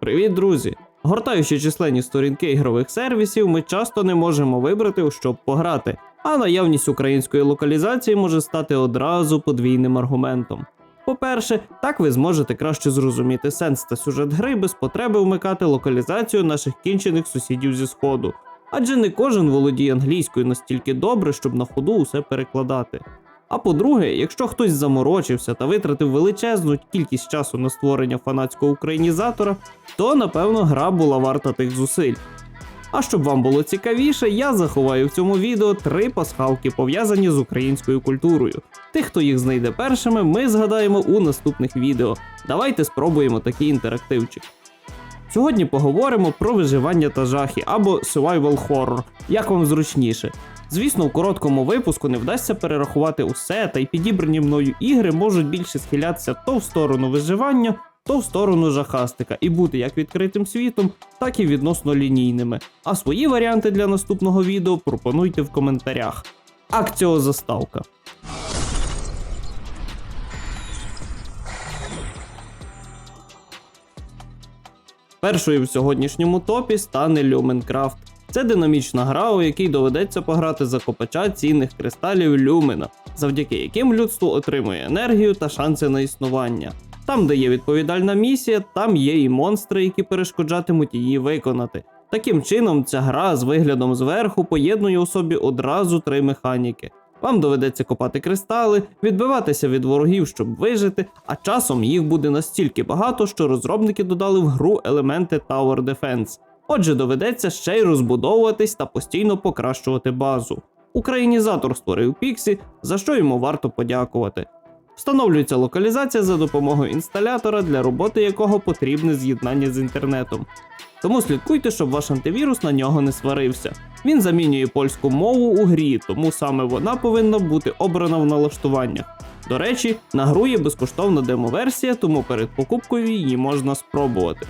Привіт, друзі! Гортаючи численні сторінки ігрових сервісів, ми часто не можемо вибрати, у що пограти, а наявність української локалізації може стати одразу подвійним аргументом. По-перше, так ви зможете краще зрозуміти сенс та сюжет гри без потреби вмикати локалізацію наших кінчених сусідів зі сходу, адже не кожен володіє англійською настільки добре, щоб на ходу усе перекладати. А по-друге, якщо хтось заморочився та витратив величезну кількість часу на створення фанатського українізатора, то напевно гра була варта тих зусиль. А щоб вам було цікавіше, я заховаю в цьому відео три пасхалки, пов'язані з українською культурою. Тих, хто їх знайде першими, ми згадаємо у наступних відео. Давайте спробуємо такий інтерактивчик. Сьогодні поговоримо про виживання та жахи або survival horror, як вам зручніше. Звісно, у короткому випуску не вдасться перерахувати усе, та й підібрані мною ігри можуть більше схилятися то в сторону виживання, то в сторону жахастика і бути як відкритим світом, так і відносно лінійними. А свої варіанти для наступного відео пропонуйте в коментарях. Акціозаставка. Першою в сьогоднішньому топі стане Люменкрафт. Це динамічна гра, у якій доведеться пограти за копача цінних кристалів Люмена, завдяки яким людство отримує енергію та шанси на існування. Там, де є відповідальна місія, там є і монстри, які перешкоджатимуть її виконати. Таким чином, ця гра з виглядом зверху поєднує у собі одразу три механіки. Вам доведеться копати кристали, відбиватися від ворогів, щоб вижити, а часом їх буде настільки багато, що розробники додали в гру елементи Tower Defense. Отже, доведеться ще й розбудовуватись та постійно покращувати базу. Українізатор створив Pixie, за що йому варто подякувати. Встановлюється локалізація за допомогою інсталятора, для роботи якого потрібне з'єднання з інтернетом. Тому слідкуйте, щоб ваш антивірус на нього не сварився. Він замінює польську мову у грі, тому саме вона повинна бути обрана в налаштуваннях. До речі, на гру є безкоштовна демо-версія, тому перед покупкою її можна спробувати.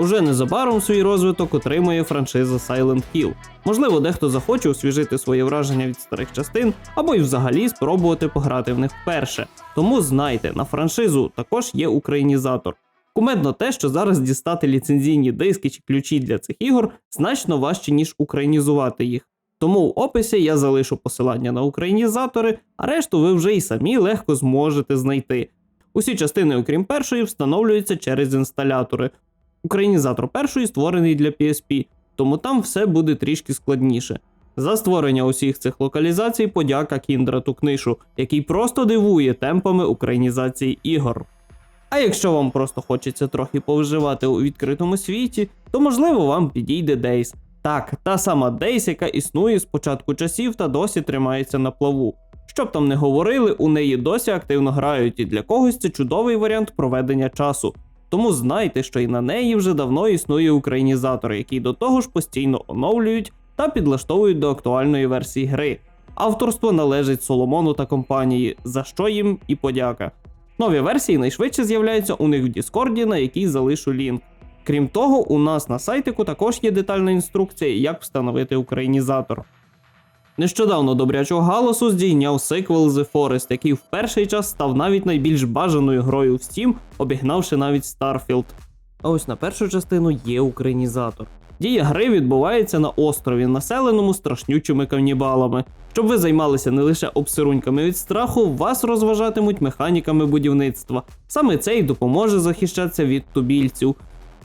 Уже незабаром свій розвиток отримує франшиза Silent Hill. Можливо, дехто захоче освіжити своє враження від старих частин, або й взагалі спробувати пограти в них вперше. Тому знайте, на франшизу також є українізатор. Кумедно те, що зараз дістати ліцензійні диски чи ключі для цих ігор значно важче, ніж українізувати їх. Тому в описі я залишу посилання на українізатори, а решту ви вже й самі легко зможете знайти. Усі частини, окрім першої, встановлюються через інсталятори. Українізатор першої створений для PSP, тому там все буде трішки складніше. За створення усіх цих локалізацій подяка Кіндрату Книшу, який просто дивує темпами українізації ігор. А якщо вам просто хочеться трохи повживати у відкритому світі, то можливо вам підійде Days. Так, та сама Days, яка існує з початку часів та досі тримається на плаву. Щоб там не говорили, у неї досі активно грають, і для когось це чудовий варіант проведення часу. Тому знайте, що і на неї вже давно існує українізатор, який до того ж постійно оновлюють та підлаштовують до актуальної версії гри. Авторство належить Соломону та компанії, за що їм і подяка. Нові версії найшвидше з'являються у них в Діскорді, на який залишу лінк. Крім того, у нас на сайтику також є детальна інструкція, як встановити українізатор. Нещодавно добрячого галасу здійняв сиквел The Forest, який в перший час став навіть найбільш бажаною грою в Steam, обігнавши навіть Starfield. А ось на першу частину є українізатор. Дія гри відбувається на острові, населеному страшнючими канібалами. Щоб ви займалися не лише обсируньками від страху, вас розважатимуть механіками будівництва. Саме це й допоможе захищатися від тубільців.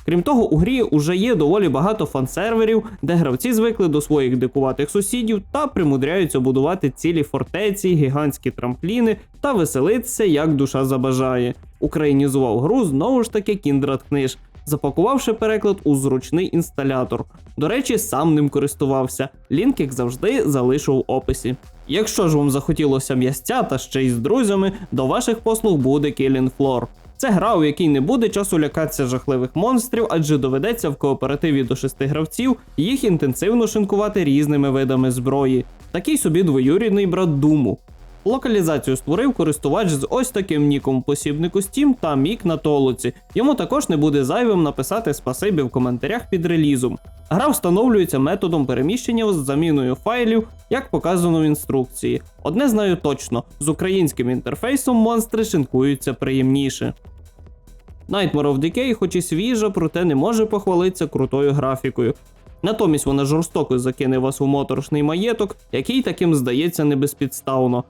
Крім того, у грі уже є доволі багато фан-серверів, де гравці звикли до своїх дикуватих сусідів та примудряються будувати цілі фортеці, гігантські трампліни та веселитися, як душа забажає. Українізував гру знову ж таки Кіндрат Книж, запакувавши переклад у зручний інсталятор. До речі, сам ним користувався. Лінк, як завжди, залишу в описі. Якщо ж вам захотілося м'ясця та ще й з друзями, до ваших послуг буде Killing Floor. Це гра, у якій не буде часу лякатися жахливих монстрів, адже доведеться в кооперативі до шести гравців їх інтенсивно шинкувати різними видами зброї. Такий собі двоюрідний брат Думу. Локалізацію створив користувач з ось таким ніком посібнику Steam та мік на толоці. Йому також не буде зайвим написати спасибі в коментарях під релізом. Гра встановлюється методом переміщення з заміною файлів, як показано в інструкції. Одне знаю точно: з українським інтерфейсом монстри шинкуються приємніше. Nightmare of Decay, хоч і свіжа, проте не може похвалитися крутою графікою. Натомість вона жорстоко закине вас у моторошний маєток, який таким здається не безпідставно.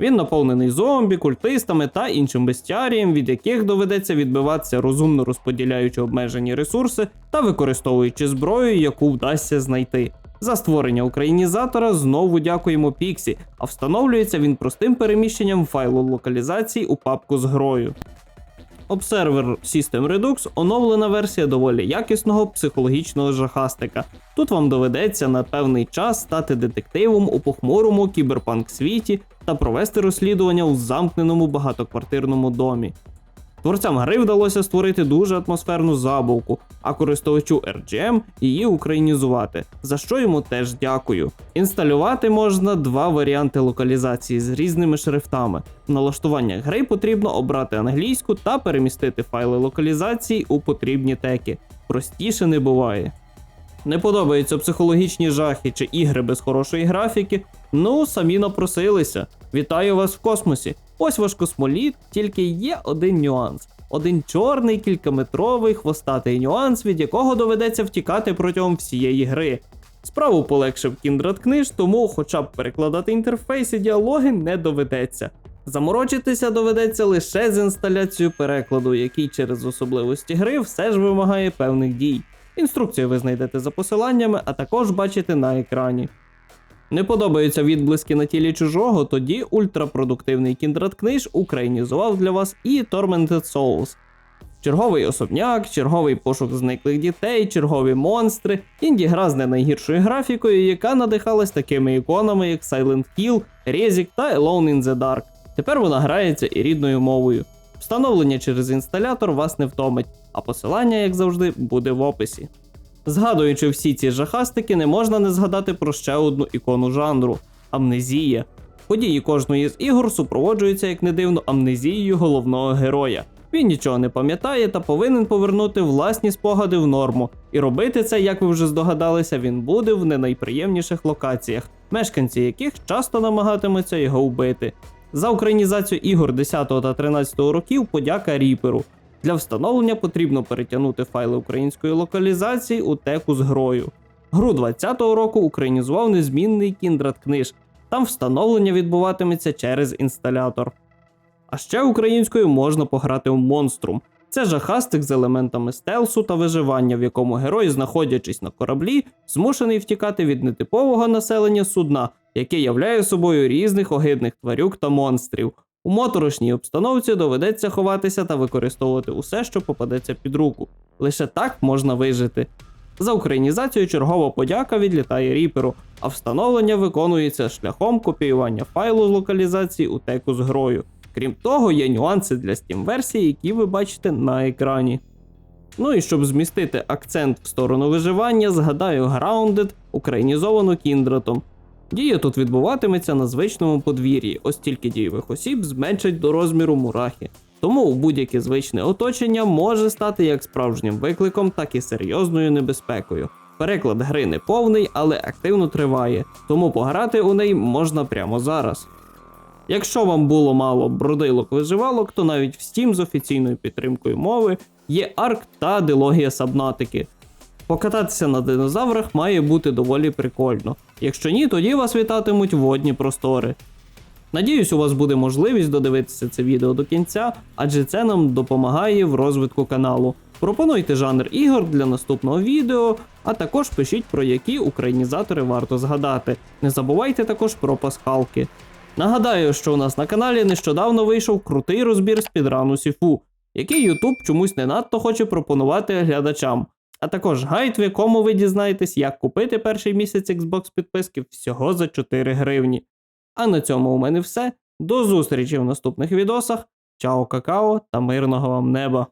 Він наповнений зомбі, культистами та іншим бестіарієм, від яких доведеться відбиватися розумно розподіляючи обмежені ресурси та використовуючи зброю, яку вдасться знайти. За створення українізатора знову дякуємо Піксі, а встановлюється він простим переміщенням файлу локалізації у папку з грою. Observer System Redux оновлена версія доволі якісного психологічного жахастика. Тут вам доведеться на певний час стати детективом у похмурому кіберпанк світі та провести розслідування у замкненому багатоквартирному домі. Творцям гри вдалося створити дуже атмосферну забавку, а користувачу RGM її українізувати, за що йому теж дякую. Інсталювати можна два варіанти локалізації з різними шрифтами. В налаштуваннях гри потрібно обрати англійську та перемістити файли локалізації у потрібні теки. Простіше не буває. Не подобаються психологічні жахи чи ігри без хорошої графіки. Ну, самі напросилися. Вітаю вас в космосі. Ось ваш космоліт, тільки є один нюанс. Один чорний кількаметровий хвостатий нюанс, від якого доведеться втікати протягом всієї гри. Справу полегшив Kindred книж, тому хоча б перекладати інтерфейс і діалоги не доведеться. Заморочитися доведеться лише з інсталяцією перекладу, який через особливості гри все ж вимагає певних дій. Інструкцію ви знайдете за посиланнями, а також бачите на екрані. Не подобаються відблиски на тілі чужого, тоді ультрапродуктивний Kindred книж українізував для вас і Tormented Souls. Черговий особняк, черговий пошук зниклих дітей, чергові монстри, інді-гра з не найгіршою графікою, яка надихалась такими іконами, як Silent Hill, Rezik та Alone in the Dark. Тепер вона грається і рідною мовою. Встановлення через інсталятор вас не втомить, а посилання, як завжди, буде в описі. Згадуючи всі ці жахастики, не можна не згадати про ще одну ікону жанру амнезія. Події кожної з ігор супроводжуються, як не дивно, амнезією головного героя. Він нічого не пам'ятає та повинен повернути власні спогади в норму. І робити це, як ви вже здогадалися, він буде в не найприємніших локаціях, мешканці яких часто намагатимуться його вбити. За українізацію ігор 10 та 13 років подяка Ріперу. Для встановлення потрібно перетягнути файли української локалізації у теку з грою. Гру 20-го року українізував незмінний Kindred книж. Там встановлення відбуватиметься через інсталятор. А ще українською можна пограти в Монструм. Це жахастик з елементами стелсу та виживання, в якому герой, знаходячись на кораблі, змушений втікати від нетипового населення судна, яке являє собою різних огидних тварюк та монстрів. У моторошній обстановці доведеться ховатися та використовувати усе, що попадеться під руку. Лише так можна вижити. За українізацію чергова подяка відлітає ріперу, а встановлення виконується шляхом копіювання файлу з локалізації у теку з грою. Крім того, є нюанси для Steam версії, які ви бачите на екрані. Ну і щоб змістити акцент в сторону виживання, згадаю Grounded, українізовану Кіндратом. Дія тут відбуватиметься на звичному подвір'ї, ось тільки дієвих осіб зменшать до розміру мурахи. Тому будь-яке звичне оточення може стати як справжнім викликом, так і серйозною небезпекою. Переклад гри не повний, але активно триває, тому пограти у неї можна прямо зараз. Якщо вам було мало бродилок виживалок, то навіть в Steam з офіційною підтримкою мови є арк та дилогія сабнатики. Покататися на динозаврах має бути доволі прикольно. Якщо ні, тоді вас вітатимуть водні простори. Надіюсь, у вас буде можливість додивитися це відео до кінця, адже це нам допомагає в розвитку каналу. Пропонуйте жанр ігор для наступного відео, а також пишіть про які українізатори варто згадати. Не забувайте також про пасхалки. Нагадаю, що у нас на каналі нещодавно вийшов крутий розбір спідрану Сіфу, який YouTube чомусь не надто хоче пропонувати глядачам. А також гайд, в якому ви дізнаєтесь, як купити перший місяць Xbox підписки всього за 4 гривні. А на цьому у мене все. До зустрічі в наступних відосах. Чао, какао та мирного вам неба!